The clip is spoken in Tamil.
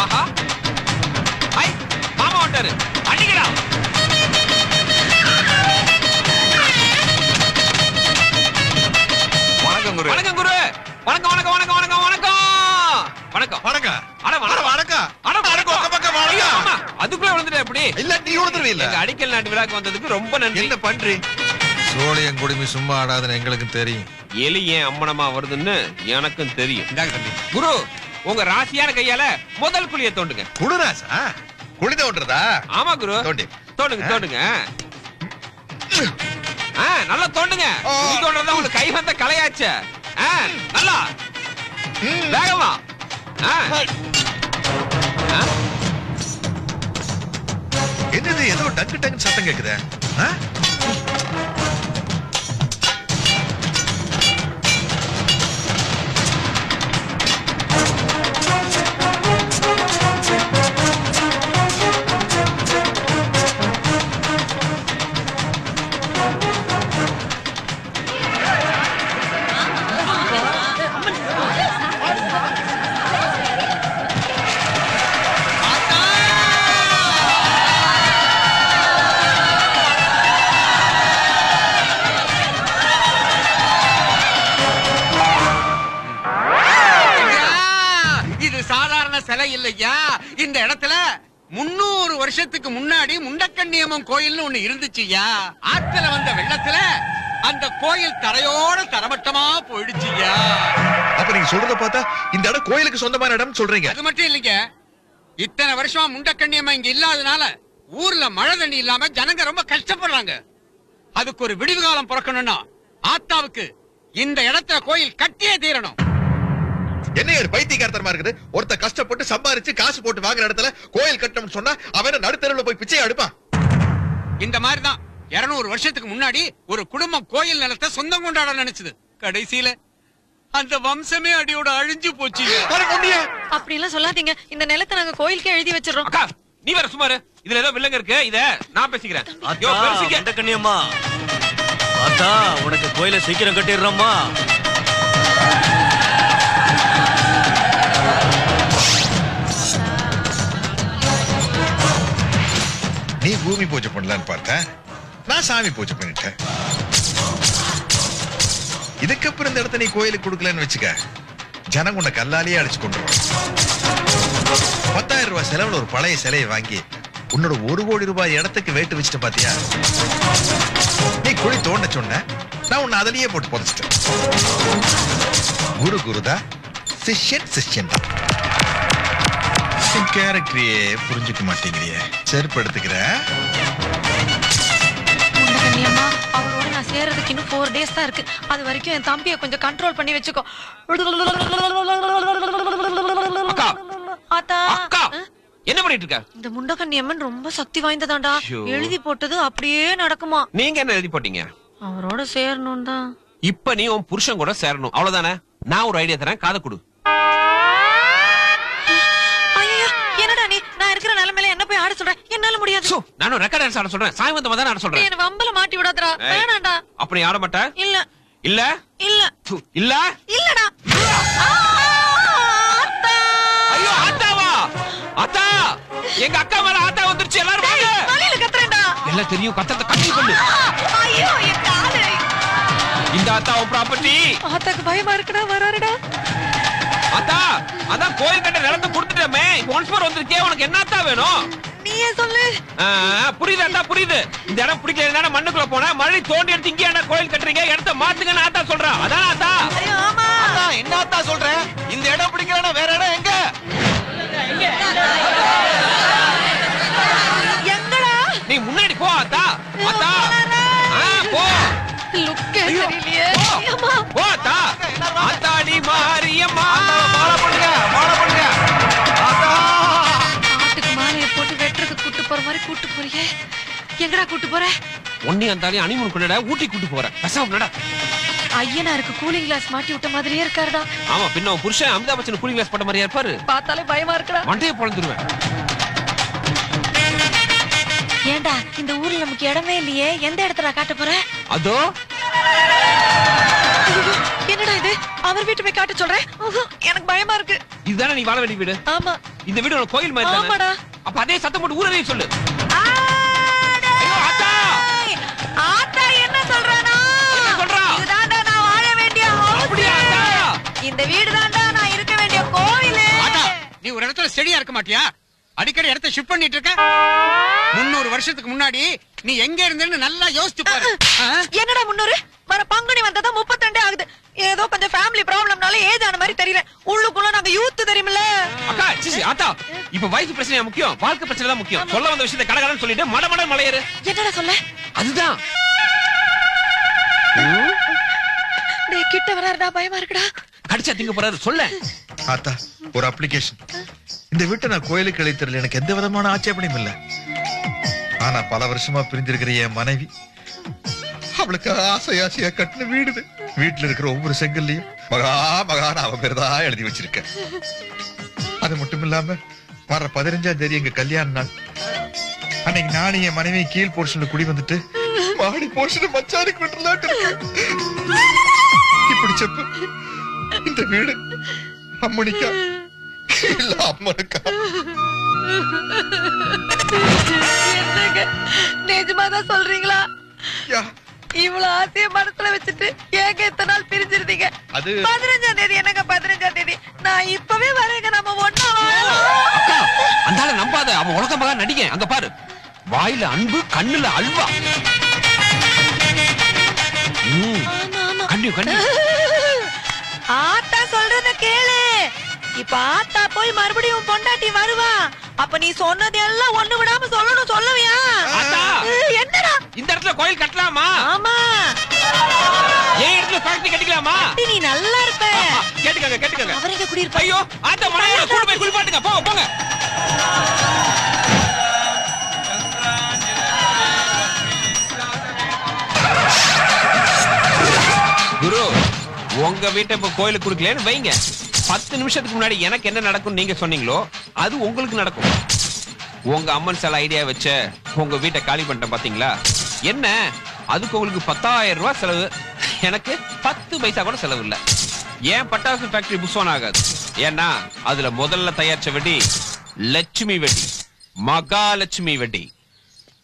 ஆஹா. ஐ மாமா வந்துட்டாரு. அடிக்கிறா வணக்கம் குரு. வணக்கம் குரு. வணக்கம் வணக்கம் வணக்கம் வணக்கம் வணக்கம். வணக்கம். வணக்கம். அட வணக்கம். வணக்கம். அட வணக்கம். உங்க பக்கம் வணக்கம். ஆமா அதுக்குள்ள விழுந்துட்டேன் எப்படி? இல்ல நீ உணர்ந்துருவே இல்ல எங்க அடிக்கல் நாட்டு விழாக்கு வந்ததுக்கு ரொம்ப நன்றி. என்ன பண்றி? குடுமி சும்மா ஆடாதுன்னு எங்களுக்கு தெரியும். எலி ஏன் அம்மனமா வருதுன்னு எனக்கும் தெரியும். குரு உங்க ராசியான கையால முதல் குழிய தோண்டுங்க. குடுராசா குளித ஒன்றதா ஆமா குரு. தோண்டி. தோண்டுங்க தோண்டுங்க. நல்லா தோண்டுங்க. குழி தோண்டுறதா உங்களுக்கு கை வந்த கலையாச்சே ஆ, நல்லா. வேகமா. என்னது ஏதோ டக்கு டக்கு சத்தம் கேக்குதே? இல்லையா? இந்த இடத்துல முன்னூறு வருஷத்துக்கு முன்னாடி முண்டக்கண்ணியம்மன் கோயில்னு ஒண்ணு இருந்துச்சுயா? ஆத்துல வந்த வெள்ளத்துல அந்த கோயில் தரையோட தரமட்டமா போயிடுச்சுயா? அப்ப நீங்க சொல்றத பார்த்தா இந்த இடம் கோயிலுக்கு சொந்தமான இடம் சொல்றீங்க. அது மட்டும் இல்லைங்க. இத்தனை வருஷமா முண்டக்கண்ணியம்மன் இங்க இல்லாதனால ஊர்ல மழை தண்ணி இல்லாம ஜனங்க ரொம்ப கஷ்டப்படுறாங்க. அதுக்கு ஒரு விடிவு காலம் பிறக்கணும்னா ஆத்தாவுக்கு இந்த இடத்துல கோயில் கட்டியே தீரணும். என்ன ஒரு பைத்தியக்காரத்தனமா இருக்குது. ஒருத்த கஷ்டப்பட்டு சம்பாரிச்சு காசு போட்டு வாங்குற இடத்துல கோயில் கட்டணும்னு சொன்னா அவன் நடுத்தருவுல போய் பிச்சை எடுப்பான்? இந்த மாதிரி தான் இருநூறு வருஷத்துக்கு முன்னாடி ஒரு குடும்பம் கோயில் நிலத்தை சொந்தம் கொண்டாட நினைச்சது. கடைசியில அந்த வம்சமே அடியோட அழிஞ்சு போச்சு. அப்படி எல்லாம் சொல்லாதீங்க. இந்த நிலத்தை நாங்க கோயிலுக்கே எழுதி வச்சிடறோம். அக்கா நீ வேற சுமாரு இதுல ஏதோ வில்லங்க இருக்கு. இத நான் பேசிக்கிறேன். யோ, அத்தா பெருசுங்க. அந்த கண்ணியம்மா? அத்தா உனக்கு கோயில சீக்கிரம் கட்டிடுறோம்மா. நீ பூமி பூஜை பண்ணலான்னு பார்த்தேன். நான் சாமி பூஜை பண்ணிட்டேன். இதுக்கப்புறம் இந்த இடத்த நீ கோயிலுக்கு கொடுக்கலன்னு வச்சுக்க. ஜனங்க உன்னை கல்லாலேயே அடிச்சு கொண்டு பத்தாயிரம் ரூபாய் செலவுல ஒரு பழைய சிலையை வாங்கி உன்னோட ஒரு கோடி ரூபாய் இடத்துக்கு வேட்டு வச்சுட்டு பாத்தியா? நீ குழி தோண்ட சொன்ன நான் உன்னை அதிலேயே போட்டு புதைச்சிட்டேன். குரு குருதா சிஷ்யன் சிஷ்யன் தான் கேரக்டரையே புரிஞ்சுக்க மாட்டேங்கிறியே. செருப்பு அவரோட நான் சேர்றதுக்கு இன்னும் ஃபோர் டேஸ் தான் இருக்கு. அது வரைக்கும் என் தம்பியை கொஞ்சம் கண்ட்ரோல் பண்ணி வச்சுக்கோ. அக்கா. ஆத்தா? என்ன பண்ணிட்டு இருக்க இந்த முண்டகன்னியம்மன் ரொம்ப சக்தி வாய்ந்ததாண்டா. எழுதி போட்டது அப்படியே நடக்குமா? நீங்க என்ன எழுதி போட்டீங்க? அவரோட சேரணும் தான் இப்ப நீ உன் புருஷன் கூட சேரணும். அவ்வளவுதானே? நான் ஒரு ஐடியா தரேன். காதை கொடு. போய் ஆட சொல்றேன். என்னால முடியாது. நானும் ரெக்கார்ட் டான்ஸ் ஆட சொல்றேன். சாய் வந்தமா தான் ஆட சொல்றேன். என்ன வம்பல மாட்டி விடாதடா. ஏய். வேணாண்டா. அப்ப நீ ஆட மாட்ட. இல்ல. இல்ல? இல்ல. இல்ல? இல்லடா. ஆத்தா. ஐயோ ஆத்தாவா? ஆத்தா எங்க அக்கா மேல ஆத்தா வந்துருச்சு. எல்லாரும் வாங்க. ஏய், வலியில கத்துறேன்டா. எல்லாம் தெரியும். கத்தத்தை கட்டி பண்ணு ஐயோ என் காலு. இந்த ஆத்தா ப்ராப்பர்ட்டி ஆத்தாக்கு பயமா இருக்குடா வராருடா. ஆத்தா அதான் கோயில் கட்ட நிலத்தை கொடுத்துட்டமே. ஒன்ஸ் மோர் வந்திருக்கே உனக்கு என்னத்தா வேணும்? நீயே சொல்லு? ஆ, புரியுது இந்த இடம் பிடிக்கல மண்ணுக்குள்ள போனா மழை தோண்டி எடுத்து இங்கே என்ன கோயில் கட்டுறீங்க? இடத்த மாத்துங்கன்னு ஆத்தா சொல்றா. அதான் ஆத்தா? ஆமா. என்னத்தா சொல்றேன் இந்த இடம் பிடிக்கலன்னா வேற இடம் எங்க? மாதிரி கூட்டு போறியே எங்கடா கூட்டு போற? ஒன்னி அந்தாலையும் அனிமன் கொண்டட ஊட்டி கூட்டு போறேன் பேசாம ஐயனாருக்கு கூலிங் கிளாஸ் மாட்டி விட்ட மாதிரியே இருக்காருடா. ஆமா பின்ன உன் புருஷன் அமிதாப் பச்சன் கூலிங் கிளாஸ் போட்ட மாதிரியா இருப்பாரு? பார்த்தாலே பயமா இருக்குடா. மண்டையை பொழந்துருவேன். ஏன்டா இந்த ஊர்ல நமக்கு இடமே இல்லையே. எந்த இடத்துல காட்ட போற? அதோ. என்னடா இது? அவர் வீட்டு போய் காட்ட சொல்றேன் எனக்கு பயமா இருக்கு. இதுதானே நீ வாழ வேண்டிய வீடு? ஆமா. இந்த வீடு கோயில் மாதிரி ஆமாடா. அப்ப அதே சத்தம் போட்டு ஊரதையும் சொல்லு. என்ன சொல்றானா? என்ன சொல்றா? இதுதான்டா நான் வாழ வேண்டிய? இந்த வீடு தான்டா நான் இருக்க வேண்டிய கோவிலு. நீ ஒரு இடத்துல ஸ்டெடியா இருக்க மாட்டியா? அடிக்கடி இடத்த ஷிஃப்ட் பண்ணிட்டு இருக்க? முன்னூறு வருஷத்துக்கு முன்னாடி நீ எங்க இருந்தேன்னு நல்லா யோசிச்சு பாரு? என்னடா முன்னூறு வர பங்குனி வந்ததா முப்பத்தி ஆகுது. ஏதோ கொஞ்சம் ஃபேமிலி ப்ராப்ளம்னால ஏஜ் ஆன மாதிரி தெரியல. உள்ளுக்குள்ள நாங்க யூத் தெரியுமில்ல? அக்கா சிசி ஆத்தா இப்ப வயசு பிரச்சனை முக்கியம்? வாழ்க்கை பிரச்சனை தான் முக்கியம். சொல்ல வந்த விஷயத்தை கடகடன்னு சொல்லிட்டு மட மட மலையேறு. என்னடா சொல்ல? அதுதான். டேய் கிட்ட வராருடா பயமா இருக்குடா. கடிச்சா திங்க போறாரு சொல்ல. ஆத்தா ஒரு அப்ளிகேஷன் இந்த வீட்டை நான் கோயிலுக்கு அழைத்ததில் எனக்கு எந்த விதமான ஆட்சேபனையும் இல்ல. ஆனா பல வருஷமா பிரிஞ்சிருக்கிற என் மனைவி அவளுக்கு ஆசை ஆசையா கட்டின வீடு இது. வீட்டுல இருக்கிற ஒவ்வொரு செங்கல்லையும் மகா மகான அவ பேர் தான் எழுதி வச்சிருக்கேன். அது மட்டும் இல்லாம வர பதினஞ்சாம் தேதி எங்க கல்யாண நாள். அன்னைக்கு நானும் என் மனைவி கீழ் போர்ஷன்ல குடி வந்துட்டு மாடி போர்ஷன் மச்சானுக்கு விட்டுலாட்டு. இப்படி செப்பு இந்த வீடு அம்மனிக்கா இல்ல அம்மனுக்கா? நிஜமாதான் சொல்றீங்களா? இவ்வளவு ஆசைய மனசுல வச்சுட்டு ஏங்க இத்தனை நாள் பிரிஞ்சிருந்தீங்க? அது பதினஞ்சாம் தேதி என்னங்க பதினஞ்சாம் தேதி? நான் இப்பவே வரேங்க நம்ம ஒண்ணா வாழலாம். அக்கா அந்த ஆளை நம்பாத அவன் உலக மகா நடிகன். அங்க பாரு. வாயில அன்பு கண்ணுல அல்வா. கண்ணு கண்ணு. ஆத்தா சொல்றத கேளு. இப்ப ஆத்தா போய் மறுபடியும் பொண்டாட்டி வருவா. அப்ப நீ சொன்னது எல்லாம் ஒண்ணு விடாம சொல்லணும் சொல்லுவியா? இடத்துல கோயில் கட்டலாமா? ஆமா. ஏன் இடத்துல ஃபேக்டரி கட்டிக்கலாமா? நீ நல்லா இருப்ப. கேட்டுக்கங்க கேட்டுக்கங்க. அவர் எங்க குடியிருப்பா ஐயோ ஆத்த மனையில கூட்டு போய் குளிப்பாட்டுங்க. போங்க போங்க. குரு உங்க வீட்டை இப்ப கோயிலுக்கு கொடுக்கலன்னு வைங்க. பத்து நிமிஷத்துக்கு முன்னாடி எனக்கு என்ன நடக்கும் நீங்க சொன்னீங்களோ அது உங்களுக்கு நடக்கும். உங்க அம்மன் சில ஐடியா வச்ச உங்க வீட்டை காலி பண்ணிட்டேன் பாத்தீங்களா? என்ன? அதுக்கு உங்களுக்கு பத்தாயிரம் ரூபாய் செலவு. எனக்கு பத்து பைசா கூட செலவு இல்ல. ஏன் பட்டாசு ஃபேக்டரி புஸ்வான் ஆகாது? ஏன்னா அதுல முதல்ல தயாரிச்ச வெடி லட்சுமி வெடி மகாலட்சுமி வெடி.